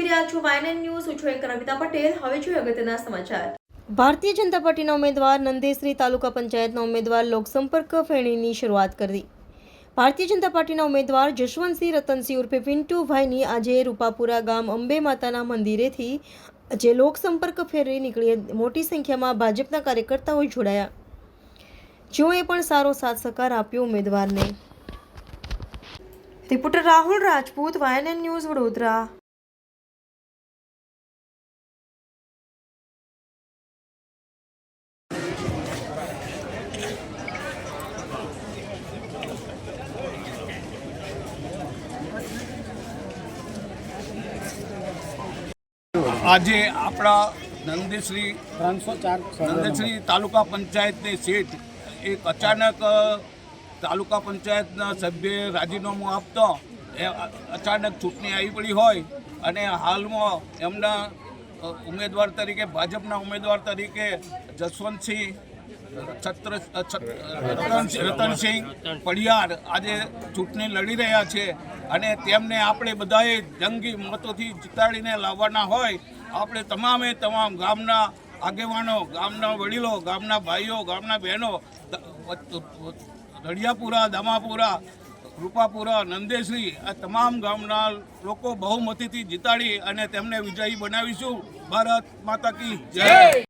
જોઈ રહ્યા છો વાયનન ન્યૂઝ હું છું એન્કર અમિતા પટેલ. હવે જોઈએ અગત્યના સમાચાર. ભારતીય જનતા પાર્ટીના ઉમેદવાર નંદેશ્રી તાલુકા પંચાયતના ઉમેદવાર લોકસંપર્ક ફેણીની શરૂઆત કરી. ભારતીય જનતા પાર્ટીના ઉમેદવાર જશવંતસિંહ રતનસિંહ ઉર્ફે પિન્ટુભાઈની આજે રૂપાપુરા ગામ અંબે માતાના મંદિરેથી જે લોકસંપર્ક ફેરી નીકળી, મોટી સંખ્યામાં ભાજપના કાર્યકર્તાઓ જોડાયા. જેઓએ પણ સારો સાથ સહકાર આપ્યો ઉમેદવારને. રિપોર્ટર રાહુલ રાજપૂત વાયનન ન્યૂઝ વડોદરા. આજે આપણા નંદેશ્રી ત્રણસો ચાર નંદેશ્રી તાલુકા પંચાયતની સીટ એક અચાનક તાલુકા પંચાયતના સભ્યે રાજીનામું આપતો, એ અચાનક ચૂંટણી આવી પડી હોય અને હાલમાં એમના ઉમેદવાર તરીકે, ભાજપના ઉમેદવાર તરીકે જસવંતસિંહ છત્ર છત- રતનસિંહ પડિયાર આજે ચૂંટણી લડી રહ્યા છે અને તેમને આપણે બધાએ જંગી મતોથી જીતાડીને લાવવાના હોય. આપણે તમામે તમામ ગામના આગેવાનો, ગામના વડીલો, ગામના ભાઈઓ, ગામના બહેનો રળિયાપુરા દામાપુરા, રૂપાપુરા, નંદેશ્રી, આ તમામ ગામના લોકો બહુમતીથી જીતાડી અને તેમને વિજયી બનાવીશું. ભારત માતા કી જય.